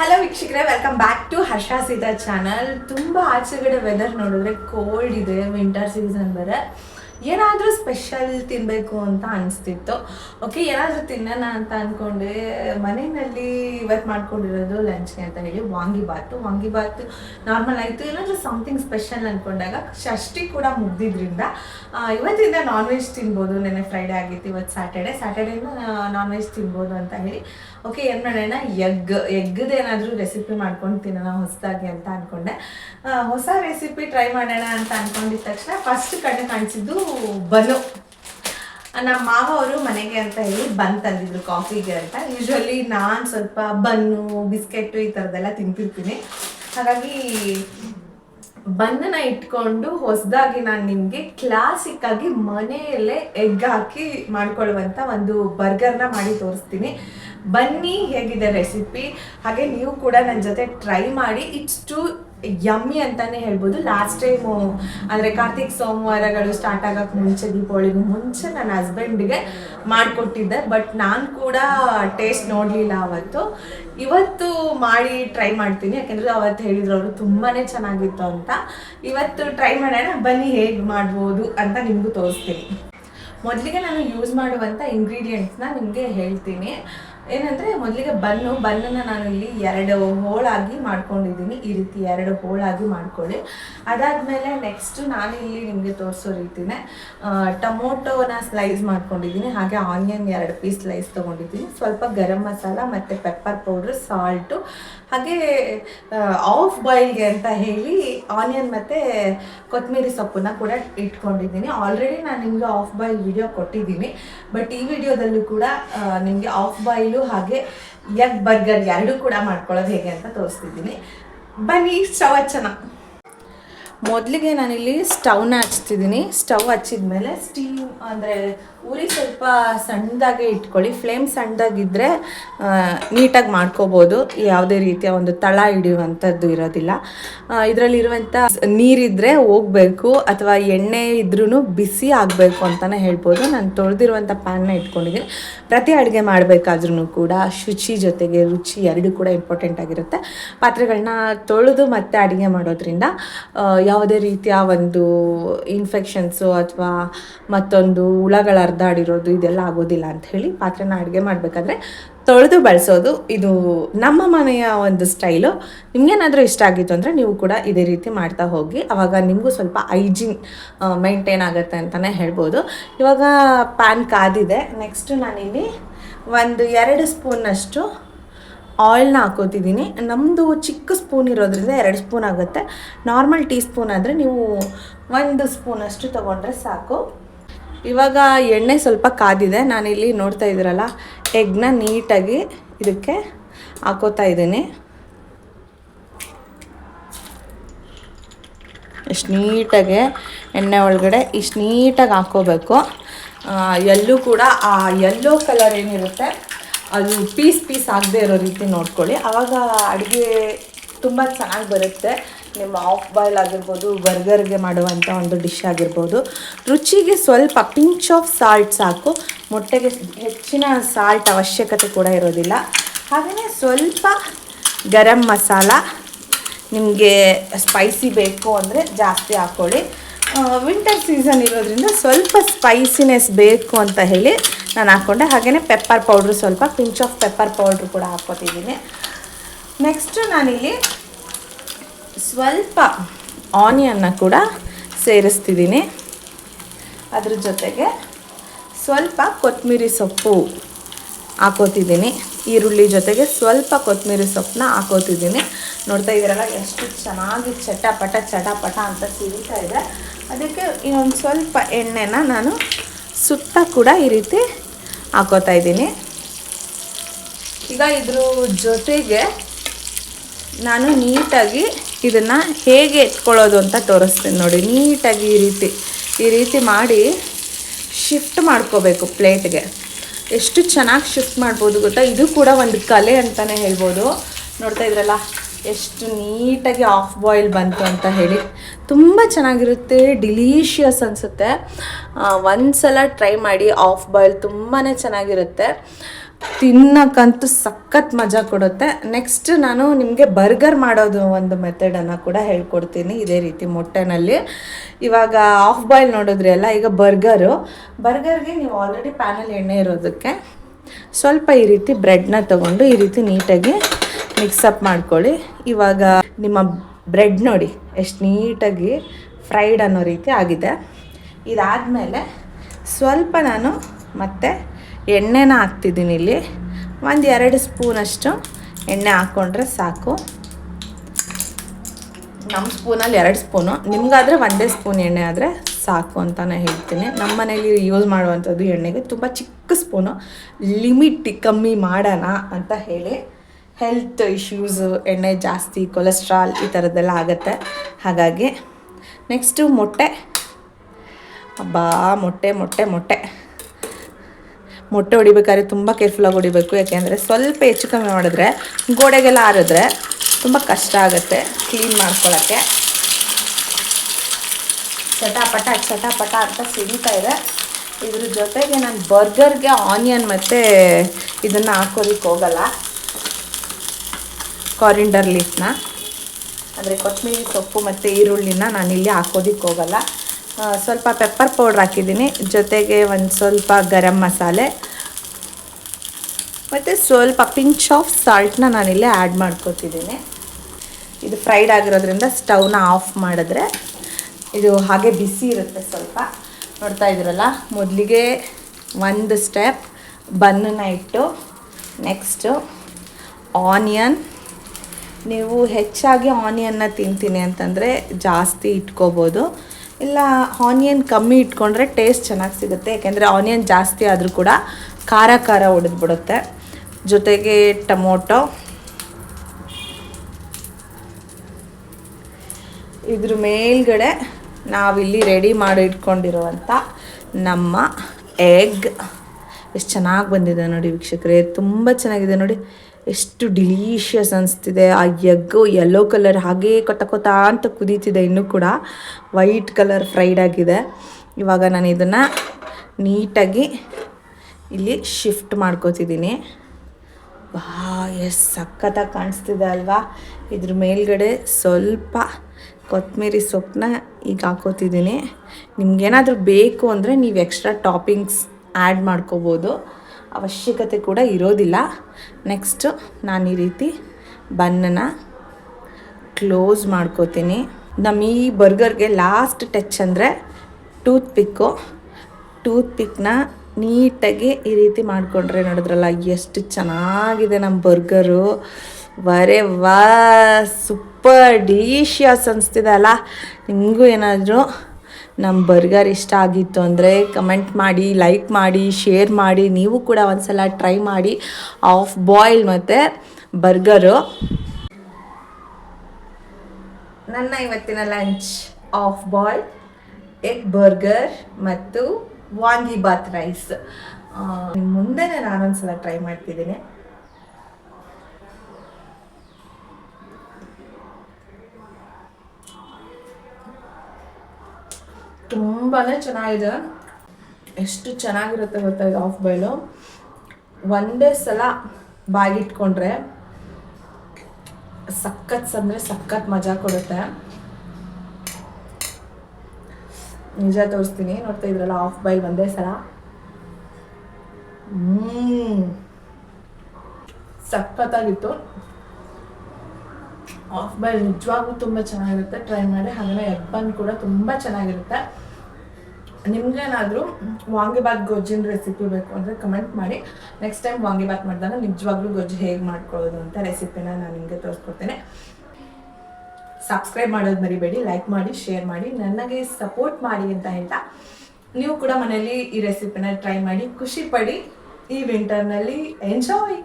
Hello ವೀಕ್ಷಕರೇ welcome back to Harsha Seetha channel ತುಂಬ ಆಚೆಗಡೆ ವೆದರ್ ನೋಡಿದ್ರೆ ಕೋಲ್ಡ್ ಇದೆ ವಿಂಟರ್ ಸೀಸನ್ ಬೇರೆ. ಏನಾದರೂ ಸ್ಪೆಷಲ್ ತಿನ್ನಬೇಕು ಅಂತ ಅನಿಸ್ತಿತ್ತು. ಓಕೆ ಏನಾದರೂ ತಿನ್ನೋಣ ಅಂತ ಅಂದ್ಕೊಂಡೆ ಮನೆಯಲ್ಲಿ ಇವತ್ತು ಮಾಡ್ಕೊಂಡಿರೋದು ಲಂಚ್ಗೆ ಅಂತ ಹೇಳಿ ವಾಂಗಿಬಾತು ವಾಂಗಿಬಾತು ನಾರ್ಮಲ್ ಆಯಿತು ಏನಾದರೂ ಸಮಥಿಂಗ್ ಸ್ಪೆಷಲ್ ಅಂದ್ಕೊಂಡಾಗ ಷಷ್ಠಿ ಕೂಡ ಮುಗ್ದಿದ್ರಿಂದ ಇವತ್ತಿಂದ ನಾನ್ ವೆಜ್ ತಿನ್ಬೋದು. ನೆನೆ ಫ್ರೈಡೇ ಆಗಿತ್ತು, ಇವತ್ತು ಸ್ಯಾಟರ್ಡೆ ಸ್ಯಾಟರ್ಡೇನ ನಾನ್ ವೆಜ್ ತಿನ್ಬೋದು ಅಂತ ಹೇಳಿ ಓಕೆ ಏನು ಮಾಡೋಣ? ಎಗ್. ಎಗ್ದು ಏನಾದರೂ ರೆಸಿಪಿ ಮಾಡ್ಕೊಂಡು ತಿನ್ನೋಣ ಹೊಸದಾಗಿ ಅಂತ ಅಂದ್ಕೊಂಡೆ ಹೊಸ ರೆಸಿಪಿ ಟ್ರೈ ಮಾಡೋಣ ಅಂತ ಅಂದ್ಕೊಂಡಿದ್ದ ತಕ್ಷಣ ಫಸ್ಟ್ ಕಣ್ಣು ಕಾಣಿಸಿದ್ದು ಬನ್ನು. ನಮ್ಮ ಮಾವ ಅವರು ಮನೆಗೆ ಅಂತ ಹೇಳಿ ಬನ್ ತಂದಿದ್ರು ಕಾಫಿಗೆ ಅಂತ. ಯೂಶ್ವಲಿ ನಾನು ಸ್ವಲ್ಪ ಬನ್ನು, ಬಿಸ್ಕೆಟ್ ಈ ಥರದ್ದೆಲ್ಲ ತಿಂತಿರ್ತೀನಿ. ಹಾಗಾಗಿ ಬನ್ನನ ಇಟ್ಕೊಂಡು ಹೊಸದಾಗಿ ನಾನು ನಿಮಗೆ ಕ್ಲಾಸಿಕ್ ಆಗಿ ಮನೆಯಲ್ಲೇ ಎಗ್ ಹಾಕಿ ಮಾಡ್ಕೊಳ್ಳುವಂಥ ಒಂದು ಬರ್ಗರ್ನ ಮಾಡಿ ತೋರಿಸ್ತೀನಿ. ಬನ್ನಿ, ಹೇಗಿದೆ ರೆಸಿಪಿ ಹಾಗೆ ನೀವು ಕೂಡ ನನ್ನ ಜೊತೆ ಟ್ರೈ ಮಾಡಿ. ಇಟ್ಸ್ ಟು ಯಮ್ಮಿ ಅಂತಾನೆ ಹೇಳ್ಬೋದು. ಲಾಸ್ಟ್ ಟೈಮು ಅಂದರೆ ಕಾರ್ತಿಕ್ ಸೋಮವಾರಗಳು ಸ್ಟಾರ್ಟ್ ಆಗೋಕ್ಕೆ ಮುಂಚೆ, ದೀಪಾವಳಿಗೂ ಮುಂಚೆ ನನ್ನ ಹಸ್ಬೆಂಡ್ಗೆ ಮಾಡಿಕೊಟ್ಟಿದ್ದೆ. ಬಟ್ ನಾನು ಕೂಡ ಟೇಸ್ಟ್ ನೋಡಲಿಲ್ಲ ಅವತ್ತು. ಇವತ್ತು ಮಾಡಿ ಟ್ರೈ ಮಾಡ್ತೀನಿ. ಯಾಕೆಂದರೆ ಅವತ್ತು ಹೇಳಿದ್ರು ಅವರು ತುಂಬಾ ಚೆನ್ನಾಗಿತ್ತು ಅಂತ. ಇವತ್ತು ಟ್ರೈ ಮಾಡೋಣ. ಬನ್ನಿ, ಹೇಗೆ ಮಾಡ್ಬೋದು ಅಂತ ನಿಮಗೂ ತೋರಿಸ್ತೀನಿ. ಮೊದಲಿಗೆ ನಾನು ಯೂಸ್ ಮಾಡುವಂಥ ಇಂಗ್ರೀಡಿಯೆಂಟ್ಸ್ನ ನಿಮಗೆ ಹೇಳ್ತೀನಿ. ಏನಂದರೆ ಮೊದಲಿಗೆ ಬನ್ನು ಬನ್ನನ್ನು ನಾನು ಇಲ್ಲಿ ಎರಡು ಹೋಳಾಗಿ ಮಾಡ್ಕೊಂಡಿದ್ದೀನಿ. ಈ ರೀತಿ ಎರಡು ಹೋಳಾಗಿ ಮಾಡ್ಕೊಳ್ಳಿ. ಅದಾದ್ಮೇಲೆ ನೆಕ್ಸ್ಟು ನಾನು ಇಲ್ಲಿ ನಿಮಗೆ ತೋರಿಸೋ ರೀತಿನೇ ಟೊಮೊಟೊನ ಸ್ಲೈಸ್ ಮಾಡ್ಕೊಂಡಿದ್ದೀನಿ. ಹಾಗೆ ಆನಿಯನ್ ಎರಡು ಪೀಸ್ ಸ್ಲೈಸ್ ತೊಗೊಂಡಿದ್ದೀನಿ. ಸ್ವಲ್ಪ ಗರಂ ಮಸಾಲ ಮತ್ತು ಪೆಪ್ಪರ್ ಪೌಡ್ರ್ ಸಾಲ್ಟು ಹಾಗೆ ಆಫ್ ಬಾಯ್ಲ್ಗೆ ಅಂತ ಹೇಳಿ ಆನಿಯನ್ ಮತ್ತು ಕೊತ್ತಂಬರಿ ಸೊಪ್ಪನ್ನ ಕೂಡ ಇಟ್ಕೊಂಡಿದ್ದೀನಿ. ಆಲ್ರೆಡಿ ನಾನು ನಿಮಗೆ ಆಫ್ ಬಾಯ್ಲ್ ವಿಡಿಯೋ ಕೊಟ್ಟಿದ್ದೀನಿ. ಬಟ್ ಈ ವಿಡಿಯೋದಲ್ಲೂ ಕೂಡ ನಿಮಗೆ ಆಫ್ ಬಾಯ್ಲು ಹಾಗೆ ಎಗ್ ಬರ್ಗರ್ ಎರಡೂ ಕೂಡ ಮಾಡ್ಕೊಳ್ಳೋದು ಹೇಗೆ ಅಂತ ತೋರಿಸ್ತಿದ್ದೀನಿ. ಬನ್ನಿ, ಸ್ಟವ್ ಹಚ್ಚೋಣ. ಮೊದಲಿಗೆ ನಾನಿಲ್ಲಿ ಸ್ಟವ್ನ ಹಚ್ತಿದ್ದೀನಿ. ಸ್ಟವ್ ಹಚ್ಚಿದ ಮೇಲೆ ಸ್ಟೀಮ್ ಅಂದರೆ ಉರಿ ಸ್ವಲ್ಪ ಸಣ್ಣದಾಗಿ ಇಟ್ಕೊಳ್ಳಿ. ಫ್ಲೇಮ್ ಸಣ್ಣದಾಗಿದ್ದರೆ ನೀಟಾಗಿ ಮಾಡ್ಕೋಬೋದು. ಯಾವುದೇ ರೀತಿಯ ಒಂದು ತಳ ಹಿಡಿಯುವಂಥದ್ದು ಇರೋದಿಲ್ಲ. ಇದರಲ್ಲಿರುವಂಥ ನೀರಿದ್ದರೆ ಹೋಗಬೇಕು, ಅಥವಾ ಎಣ್ಣೆ ಇದ್ರೂ ಬಿಸಿ ಆಗಬೇಕು ಅಂತಲೇ ಹೇಳ್ಬೋದು. ನಾನು ತೊಳೆದಿರುವಂಥ ಪ್ಯಾನ್ನ ಇಟ್ಕೊಂಡಿದ್ದೀನಿ. ಪ್ರತಿ ಅಡುಗೆ ಮಾಡಬೇಕಾದ್ರೂ ಕೂಡ ಶುಚಿ ಜೊತೆಗೆ ರುಚಿ ಎರಡೂ ಕೂಡ ಇಂಪಾರ್ಟೆಂಟ್ ಆಗಿರುತ್ತೆ. ಪಾತ್ರೆಗಳನ್ನ ತೊಳೆದು ಮತ್ತೆ ಅಡುಗೆ ಮಾಡೋದ್ರಿಂದ ಯಾವುದೇ ರೀತಿಯ ಒಂದು ಇನ್ಫೆಕ್ಷನ್ಸು ಅಥವಾ ಮತ್ತೊಂದು ಹುಳಗಳ ಹರಿದಾಡಿರೋದು ಇದೆಲ್ಲ ಆಗೋದಿಲ್ಲ ಅಂತ ಹೇಳಿ ಪಾತ್ರೆನ ಅಡುಗೆ ಮಾಡಬೇಕಾದ್ರೆ ತೊಳೆದು ಬಳಸೋದು. ಇದು ನಮ್ಮ ಮನೆಯ ಒಂದು ಸ್ಟೈಲು ನಿಮಗೇನಾದರೂ ಇಷ್ಟ ಆಗಿತ್ತು ಅಂದರೆ ನೀವು ಕೂಡ ಇದೇ ರೀತಿ ಮಾಡ್ತಾ ಹೋಗಿ. ಆವಾಗ ನಿಮಗೂ ಸ್ವಲ್ಪ ಐಜಿನ್ ಮೇಂಟೈನ್ ಆಗುತ್ತೆ ಅಂತಲೇ ಹೇಳ್ಬೋದು. ಇವಾಗ ಪ್ಯಾನ್ ಕಾದಿದೆ. ನೆಕ್ಸ್ಟು ನಾನಿಲ್ಲಿ ಒಂದು ಎರಡು ಸ್ಪೂನಷ್ಟು ಆಯಿಲ್ನ ಹಾಕೋತಿದ್ದೀನಿ. ನಮ್ಮದು ಚಿಕ್ಕ ಸ್ಪೂನ್ ಇರೋದ್ರಿಂದ ಎರಡು ಸ್ಪೂನ್ ಆಗುತ್ತೆ. ನಾರ್ಮಲ್ ಟೀ ಸ್ಪೂನ್ ಆದರೆ ನೀವು ಒಂದು ಸ್ಪೂನಷ್ಟು ತೊಗೊಂಡ್ರೆ ಸಾಕು. ಇವಾಗ ಎಣ್ಣೆ ಸ್ವಲ್ಪ ಕಾದಿದೆ, ನಾನಿಲ್ಲಿ ನೋಡ್ತಾ ಇದ್ದೀರಲ್ಲ, ಎಗ್ನ ನೀಟಾಗಿ ಇದಕ್ಕೆ ಹಾಕೋತಾ ಇದ್ದೀನಿ. ಇಷ್ಟು ನೀಟಾಗೆ ಎಣ್ಣೆ ಒಳಗಡೆ ಇಷ್ಟು ನೀಟಾಗಿ ಹಾಕೋಬೇಕು. ಎಲ್ಲೂ ಕೂಡ ಆ ಯೆಲ್ಲೋ ಕಲರ್ ಏನಿರುತ್ತೆ, ಅದು ಪೀಸ್ ಪೀಸ್ ಆಗದೆ ಇರೋ ರೀತಿ ನೋಡ್ಕೊಳ್ಳಿ. ಆವಾಗ ಅಡುಗೆ ತುಂಬ ಚೆನ್ನಾಗಿ ಬರುತ್ತೆ. ನಿಮ್ಮ ಆಫ್ ಬಾಯ್ಲ್ ಆಗಿರ್ಬೋದು, ಬರ್ಗರ್ಗೆ ಮಾಡುವಂಥ ಒಂದು ಡಿಶ್ ಆಗಿರ್ಬೋದು. ರುಚಿಗೆ ಸ್ವಲ್ಪ ಪಿಂಚ್ ಆಫ್ ಸಾಲ್ಟ್ ಸಾಕು. ಮೊಟ್ಟೆಗೆ ಹೆಚ್ಚಿನ ಸಾಲ್ಟ್ ಅವಶ್ಯಕತೆ ಕೂಡ ಇರೋದಿಲ್ಲ. ಹಾಗೆಯೇ ಸ್ವಲ್ಪ ಗರಂ ಮಸಾಲ, ನಿಮಗೆ ಸ್ಪೈಸಿ ಬೇಕು ಅಂದರೆ ಜಾಸ್ತಿ ಹಾಕ್ಕೊಳ್ಳಿ ವಿಂಟರ್ ಸೀಸನ್ ಇರೋದ್ರಿಂದ ಸ್ವಲ್ಪ ಸ್ಪೈಸಿನೆಸ್ ಬೇಕು ಅಂತ ಹೇಳಿ ನಾನು ಹಾಕ್ಕೊಂಡೆ ಹಾಗೆಯೇ ಪೆಪ್ಪರ್ ಪೌಡ್ರು ಸ್ವಲ್ಪ ಪಿಂಚ್ ಆಫ್ ಪೆಪ್ಪರ್ ಪೌಡ್ರು ಕೂಡ ಹಾಕ್ಕೊತಿದ್ದೀನಿ ನೆಕ್ಸ್ಟು ನಾನಿಲ್ಲಿ ಸ್ವಲ್ಪ ಆನಿಯನ್ನ ಕೂಡ ಸೇರಿಸ್ತಿದ್ದೀನಿ. ಅದ್ರ ಜೊತೆಗೆ ಸ್ವಲ್ಪ ಕೊತ್ತಂಬರಿ ಸೊಪ್ಪು ಹಾಕೋತಿದ್ದೀನಿ. ಈರುಳ್ಳಿ ಜೊತೆಗೆ ಸ್ವಲ್ಪ ಕೊತ್ತಂಬರಿ ಸೊಪ್ಪನ್ನ ಹಾಕೋತಿದ್ದೀನಿ. ನೋಡ್ತಾ ಇದ್ದೀರಲ್ಲ ಎಷ್ಟು ಚೆನ್ನಾಗಿ ಚಟಪಟ ಚಟಪಟ ಅಂತ ಸಿಗ್ತಾ ಇದೆ. ಅದಕ್ಕೆ ಇನ್ನೊಂದು ಸ್ವಲ್ಪ ಎಣ್ಣೆನ ನಾನು ಸುತ್ತ ಕೂಡ ಈ ರೀತಿ ಹಾಕೋತಾ ಇದ್ದೀನಿ. ಈಗ ಇದ್ರ ಜೊತೆಗೆ ನಾನು ನೀಟಾಗಿ ಇದನ್ನು ಹೇಗೆ ಎತ್ಕೊಳ್ಳೋದು ಅಂತ ತೋರಿಸ್ತೀನಿ ನೋಡಿ, ನೀಟಾಗಿ ಈ ರೀತಿ ಈ ರೀತಿ ಮಾಡಿ ಶಿಫ್ಟ್ ಮಾಡ್ಕೋಬೇಕು ಪ್ಲೇಟ್ಗೆ. ಎಷ್ಟು ಚೆನ್ನಾಗಿ ಶಿಫ್ಟ್ ಮಾಡ್ಬೋದು ಗೊತ್ತಾ? ಇದು ಕೂಡ ಒಂದು ಕಲೆ ಅಂತಲೇ ಹೇಳ್ಬೋದು. ನೋಡ್ತಾ ಇದ್ರಲ್ಲ, ಎಷ್ಟು ನೀಟಾಗಿ ಆಫ್ ಬಾಯ್ಲ್ ಬಂತು ಅಂತ ಹೇಳಿ. ತುಂಬ ಚೆನ್ನಾಗಿರುತ್ತೆ ಡಿಲೀಷಿಯಸ್ ಅನಿಸುತ್ತೆ. ಒಂದು ಸಲ ಟ್ರೈ ಮಾಡಿ ಆಫ್ ಬಾಯ್ಲ್ ತುಂಬಾ ಚೆನ್ನಾಗಿರುತ್ತೆ. ತಿನ್ನಕ್ಕಂತೂ ಸಖತ್ ಮಜಾ ಕೊಡುತ್ತೆ. ನೆಕ್ಸ್ಟ್ ನಾನು ನಿಮಗೆ ಬರ್ಗರ್ ಮಾಡೋದು ಒಂದು ಮೆಥಡನ್ನು ಕೂಡ ಹೇಳ್ಕೊಡ್ತೀನಿ ಇದೇ ರೀತಿ ಮೊಟ್ಟೆನಲ್ಲಿ. ಇವಾಗ ಆಫ್ ಬಾಯ್ಲ್ ನೋಡಿದ್ರಿ ಅಲ್ಲ, ಈಗ ಬರ್ಗರು ಬರ್ಗರ್ಗೆ ನೀವು ಆಲ್ರೆಡಿ ಪ್ಯಾನಲ್ಲಿ ಎಣ್ಣೆ ಇರೋದಕ್ಕೆ ಸ್ವಲ್ಪ ಈ ರೀತಿ ಬ್ರೆಡ್ನ ತಗೊಂಡು ಈ ರೀತಿ ನೀಟಾಗಿ ಮಿಕ್ಸಪ್ ಮಾಡ್ಕೊಳ್ಳಿ. ಇವಾಗ ನಿಮ್ಮ ಬ್ರೆಡ್ ನೋಡಿ, ಎಷ್ಟು ನೀಟಾಗಿ ಫ್ರೈಡ್ ಅನ್ನೋ ರೀತಿ ಆಗಿದೆ. ಇದಾದಮೇಲೆ ಸ್ವಲ್ಪ ನಾನು ಮತ್ತೆ ಎಣ್ಣೆನ ಹಾಕ್ತಿದ್ದೀನಿ ಇಲ್ಲಿ. ಒಂದು ಎರಡು ಸ್ಪೂನಷ್ಟು ಎಣ್ಣೆ ಹಾಕ್ಕೊಂಡ್ರೆ ಸಾಕು. ನಮ್ಮ ಸ್ಪೂನಲ್ಲಿ ಎರಡು ಸ್ಪೂನು. ನಿಮಗಾದರೆ ಒಂದೇ ಸ್ಪೂನ್ ಎಣ್ಣೆ ಆದರೆ ಸಾಕು ಅಂತಲೇ ಹೇಳ್ತೀನಿ. ನಮ್ಮ ಮನೇಲಿ ಯೂಸ್ ಮಾಡುವಂಥದ್ದು ಎಣ್ಣೆಗೆ ತುಂಬ ಚಿಕ್ಕ ಸ್ಪೂನು. ಲಿಮಿಟ್ ಕಮ್ಮಿ ಮಾಡೋಣ ಅಂತ ಹೇಳಿ ಹೆಲ್ತ್ ಇಶ್ಯೂಸು ಎಣ್ಣೆ ಜಾಸ್ತಿ ಕೊಲೆಸ್ಟ್ರಾಲ್ ಈ ಥರದ್ದೆಲ್ಲ ಆಗುತ್ತೆ. ಹಾಗಾಗಿ ನೆಕ್ಸ್ಟು ಮೊಟ್ಟೆ. ಅಬ್ಬಾ, ಮೊಟ್ಟೆ ಮೊಟ್ಟೆ ಮೊಟ್ಟೆ. ಮೊಟ್ಟೆ ಹೊಡಿಬೇಕಾದ್ರೆ ತುಂಬ ಕೇರ್ಫುಲ್ಲಾಗಿ ಹೊಡಿಬೇಕು. ಯಾಕೆಂದರೆ ಸ್ವಲ್ಪ ಹೆಚ್ಚು ಕಮ್ಮಿ ಮಾಡಿದ್ರೆ ಗೋಡೆಗೆಲ್ಲ ಆರಿದ್ರೆ ತುಂಬ ಕಷ್ಟ ಆಗುತ್ತೆ ಕ್ಲೀನ್ ಮಾಡ್ಕೊಳ್ಳೋಕ್ಕೆ ಚಟಾಪಟ ಚಟಾಪಟ ಅಂತ ಸಿಡಿತಾ ಇದೆ. ಇದ್ರ ಜೊತೆಗೆ ನಾನು ಬರ್ಗರ್ಗೆ ಆನಿಯನ್ ಮತ್ತು ಇದನ್ನು ಹಾಕೋದಕ್ಕೆ ಹೋಗಲ್ಲ. ಕಾರಿಂಡರ್ ಲೀಫ್ನ ಅಂದರೆ ಕೊತ್ತಂಬರಿ ಸೊಪ್ಪು ಮತ್ತು ಈರುಳ್ಳಿನ ನಾನಿಲ್ಲಿ ಹಾಕೋದಕ್ಕೆ ಹೋಗಲ್ಲ. ಸ್ವಲ್ಪ ಪೆಪ್ಪರ್ ಪೌಡ್ರ್ ಹಾಕಿದ್ದೀನಿ. ಜೊತೆಗೆ ಒಂದು ಸ್ವಲ್ಪ ಗರಂ ಮಸಾಲೆ. ಮತ್ತು ಸ್ವಲ್ಪ ಪಿಂಚ್ ಆಫ್ ಸಾಲ್ಟ್ನ ನಾನಿಲ್ಲೇ ಆ್ಯಡ್ ಮಾಡ್ಕೊತಿದ್ದೀನಿ. ಇದು ಫ್ರೈಡ್ ಆಗಿರೋದ್ರಿಂದ ಸ್ಟವ್ನ ಆಫ್ ಮಾಡಿದ್ರೆ ಇದು ಹಾಗೆ ಬಿಸಿ ಇರುತ್ತೆ ಸ್ವಲ್ಪ. ನೋಡ್ತಾ ಇದ್ದೀರಲ್ಲ? ಮೊದಲಿಗೆ ಒಂದು ಸ್ಟೆಪ್ ಬನ್ನನ್ನ ಇಟ್ಟು ನೆಕ್ಸ್ಟು ಆನಿಯನ್ ನೀವು ಹೆಚ್ಚಾಗಿ ಆನಿಯನ್ನ ತಿಂತೀನಿ ಅಂತಂದರೆ ಜಾಸ್ತಿ ಇಟ್ಕೋಬೋದು. ಇಲ್ಲ ಆನಿಯನ್ ಕಮ್ಮಿ ಇಟ್ಕೊಂಡ್ರೆ ಟೇಸ್ಟ್ ಚೆನ್ನಾಗಿ ಸಿಗುತ್ತೆ. ಯಾಕೆಂದರೆ ಆನಿಯನ್ ಜಾಸ್ತಿ ಆದರೂ ಕೂಡ ಖಾರ ಖಾರ ಹೊಡೆದ್ಬಿಡುತ್ತೆ ಜೊತೆಗೆ ಟೊಮೊಟೊ. ಇದ್ರ ಮೇಲ್ಗಡೆ ನಾವಿಲ್ಲಿ ರೆಡಿ ಮಾಡಿ ಇಟ್ಕೊಂಡಿರುವಂಥ ನಮ್ಮ ಎಗ್ ಎಷ್ಟು ಚೆನ್ನಾಗಿ ಬಂದಿದೆ ನೋಡಿ ವೀಕ್ಷಕರೇ, ತುಂಬ ಚೆನ್ನಾಗಿದೆ ನೋಡಿ. ಎಷ್ಟು ಡಿಲೀಷಿಯಸ್ ಅನಿಸ್ತಿದೆ. ಆ ಎಗ್ಗು ಯೆಲ್ಲೋ ಕಲರ್ ಹಾಗೇ ಕೊತ ಕೊತ ಅಂತ ಕುದೀತಿದೆ ಇನ್ನೂ ಕೂಡ. ವೈಟ್ ಕಲರ್ ಫ್ರೈಡ್ ಆಗಿದೆ. ಇವಾಗ ನಾನು ಇದನ್ನು ನೀಟಾಗಿ ಇಲ್ಲಿ ಶಿಫ್ಟ್ ಮಾಡ್ಕೋತಿದ್ದೀನಿ. ಬಾ ಎಷ್ಟು ಸಖತ್ತಾಗಿ ಕಾಣಿಸ್ತಿದೆ ಅಲ್ವಾ? ಇದ್ರ ಮೇಲ್ಗಡೆ ಸ್ವಲ್ಪ ಕೊತ್ತಂಬರಿ ಸೊಪ್ಪನ್ನ ಈಗ ಹಾಕೋತಿದ್ದೀನಿ. ನಿಮ್ಗೇನಾದರೂ ಬೇಕು ಅಂದರೆ ನೀವು ಎಕ್ಸ್ಟ್ರಾ ಟಾಪಿಂಗ್ಸ್ ಆ್ಯಡ್ ಮಾಡ್ಕೋಬೋದು. ಅವಶ್ಯಕತೆ ಕೂಡ ಇರೋದಿಲ್ಲ. ನೆಕ್ಸ್ಟು ನಾನು ಈ ರೀತಿ ಬನ್ನನ್ನು ಕ್ಲೋಸ್ ಮಾಡ್ಕೋತೀನಿ. ನಮ್ಮ ಈ ಬರ್ಗರ್ಗೆ ಲಾಸ್ಟ್ ಟಚ್ ಅಂದರೆ ಟೂತ್ ಪಿಕ್ಕು ಟೂತ್ ಪಿಕ್ನ ನೀಟಾಗಿ ಈ ರೀತಿ ಮಾಡಿಕೊಂಡ್ರೆ ನೋಡಿದ್ರಲ್ಲ ಎಷ್ಟು ಚೆನ್ನಾಗಿದೆ ನಮ್ಮ ಬರ್ಗರು ವರೆ ವಾ ಸೂಪರ್ ಡಿಲಿಷಿಯಸ್ ಅನಿಸ್ತಿದೆ ಅಲ್ಲ. ನಿಮಗೂ ಏನಾದರೂ ನಮ್ಮ ಬರ್ಗರ್ ಇಷ್ಟ ಆಗಿತ್ತು ಅಂದರೆ ಕಮೆಂಟ್ ಮಾಡಿ ಲೈಕ್ ಮಾಡಿ ಶೇರ್ ಮಾಡಿ, ನೀವು ಕೂಡ ಒಂದ್ಸಲ ಟ್ರೈ ಮಾಡಿ. ಆಫ್ ಬಾಯ್ಲ್ ಮತ್ತು ಬರ್ಗರು. ನನ್ನ ಇವತ್ತಿನ lunch half boil egg burger ಮತ್ತು ವಾಂಗಿಬಾತ್ ರೈಸ್ ಮುಂದೆನೇ ನಾನೊಂದ್ಸಲ ಟ್ರೈ ಮಾಡ್ತಿದ್ದೀನಿ. ತುಂಬಾ ಚೆನ್ನಾಗಿದೆ. ಎಷ್ಟು ಚೆನ್ನಾಗಿರುತ್ತೆ ಗೊತ್ತಾ ಇದು ಆಫ್ ಬಾಯ್ಲು ಒಂದೇ ಸಲ ಬಾಗಿಟ್ಕೊಂಡ್ರೆ ಸಖತ್ ಅಂದರೆ ಸಖತ್ ಮಜಾ ಕೊಡುತ್ತೆ. ನಿಜ ತೋರಿಸ್ತೀನಿ, ನೋಡ್ತಾ ಇದ್ರಲ್ಲ ಆಫ್ ಬಾಯ್ಲ್ ಒಂದೇ ಸಲ. ಸಖತ್ತಾಗಿತ್ತು. ಆಫ್ ಬಾಯ್ಲ್ ನಿಜವಾಗೂ ತುಂಬ ಚೆನ್ನಾಗಿರುತ್ತೆ. ಟ್ರೈ ಮಾಡಿ ಹಾಗೆ ಎಗ್ ಕೂಡ ತುಂಬ ಚೆನ್ನಾಗಿರುತ್ತೆ. ನಿಮ್ಗೇನಾದರೂ ವಾಂಗಿಬಾತ್ ಗೊಜ್ಜಿನ ರೆಸಿಪಿ ಬೇಕು ಅಂದರೆ ಕಮೆಂಟ್ ಮಾಡಿ. ನೆಕ್ಸ್ಟ್ ಟೈಮ್ ವಾಂಗಿಬಾತ್ ಮಾಡಿದಾಗ ನಿಜವಾಗ್ಲೂ ಗೊಜ್ಜು ಹೇಗೆ ಮಾಡ್ಕೊಳ್ಳೋದು ಅಂತ ರೆಸಿಪಿನ ನಾನು ನಿಮಗೆ ತೋರಿಸ್ಕೊಡ್ತೇನೆ. ಸಬ್ಸ್ಕ್ರೈಬ್ ಮಾಡೋದು ಮರಿಬೇಡಿ ಲೈಕ್ ಮಾಡಿ ಶೇರ್ ಮಾಡಿ, ನನಗೆ ಸಪೋರ್ಟ್ ಮಾಡಿ ಅಂತ ಹೇಳ್ತಾ ನೀವು ಕೂಡ ಮನೆಯಲ್ಲಿ ಈ ರೆಸಿಪಿನ ಟ್ರೈ ಮಾಡಿ, ಖುಷಿ ಪಡಿ ಈ ವಿಂಟರ್ನಲ್ಲಿ ಎಂಜಾಯ್